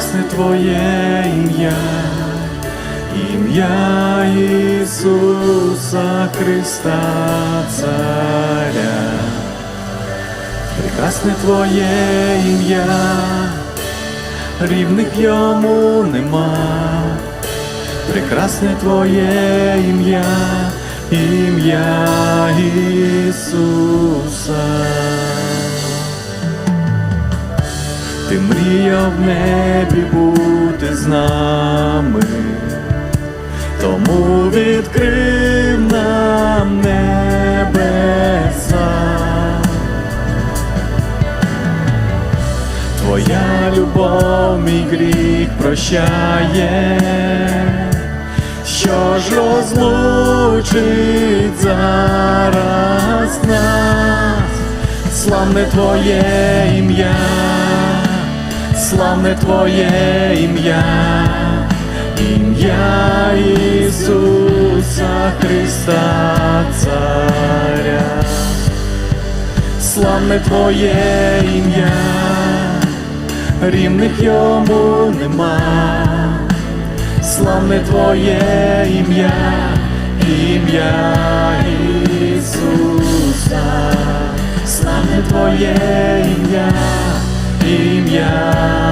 Твоє ім'я, ім'я Ісуса Христа Царя, прекрасне Твоє ім'я, рівних йому нема, прекрасне Твоє ім'я, ім'я Ісуса. Мріяв в небі бути з нами, тому відкрив нам небеса. Твоя любов мій гріх прощає, що ж розлучить зараз нас, славне Твоє ім'я, славне Твоє ім'я, ім'я Ісуса Христа Царя, славне Твоє ім'я. Рівних йому нема, славне Твоє ім'я, ім'я Ісуса, славне Твоє ім'я, ім'я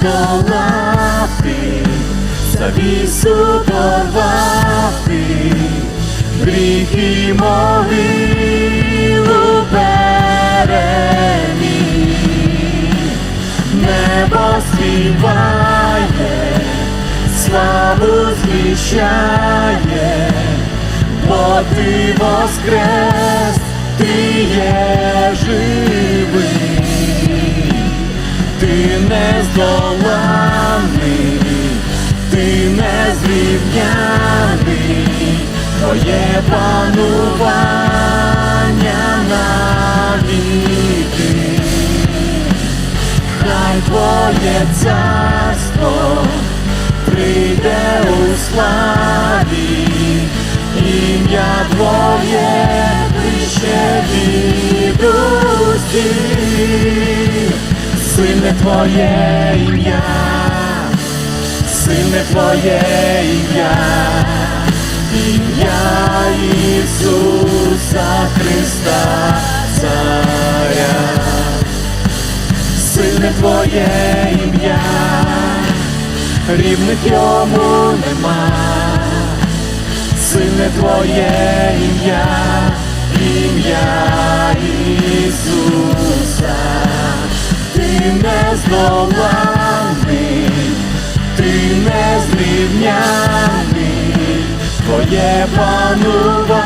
подолати, завісу порвати, гріх і могилу переміг. Небо співає, славу звіщає, бо ти воскрес, ти є живий не здоланий, ти не зрівняний, твоє панування навіки, хай твоє царство прийде у славі, ім'я твоє вище від Твоє ім'я, сильне Твоє ім'я, ім'я Ісуса Христа Царя, сильне Твоє ім'я, рівних йому нема, сильне Твоє ім'я, ім'я Ісуса ти не здоланий, ти не зрівняний, твоє панування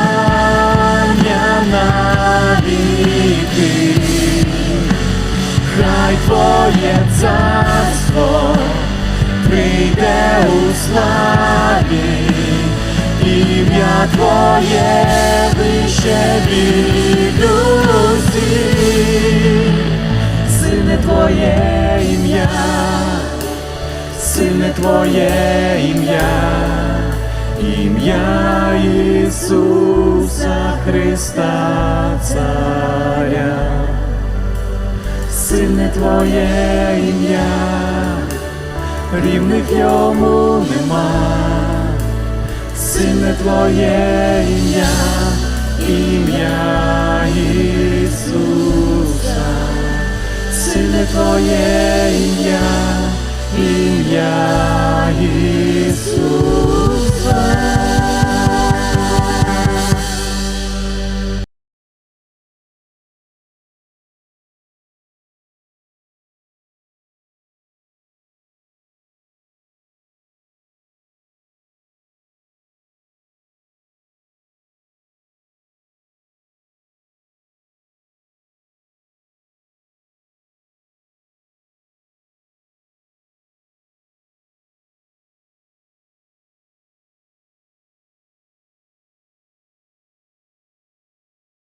навіки, хай твоє царство прийде у славі, ім'я твоє вище від усіх Твоє ім'я, сильне Твоє ім'я, ім'я Ісуса Христа Царя, сильне Твоє ім'я, рівних йому нема, сильне Твоє ім'я, ім'я Твоє ім'я, ім'я.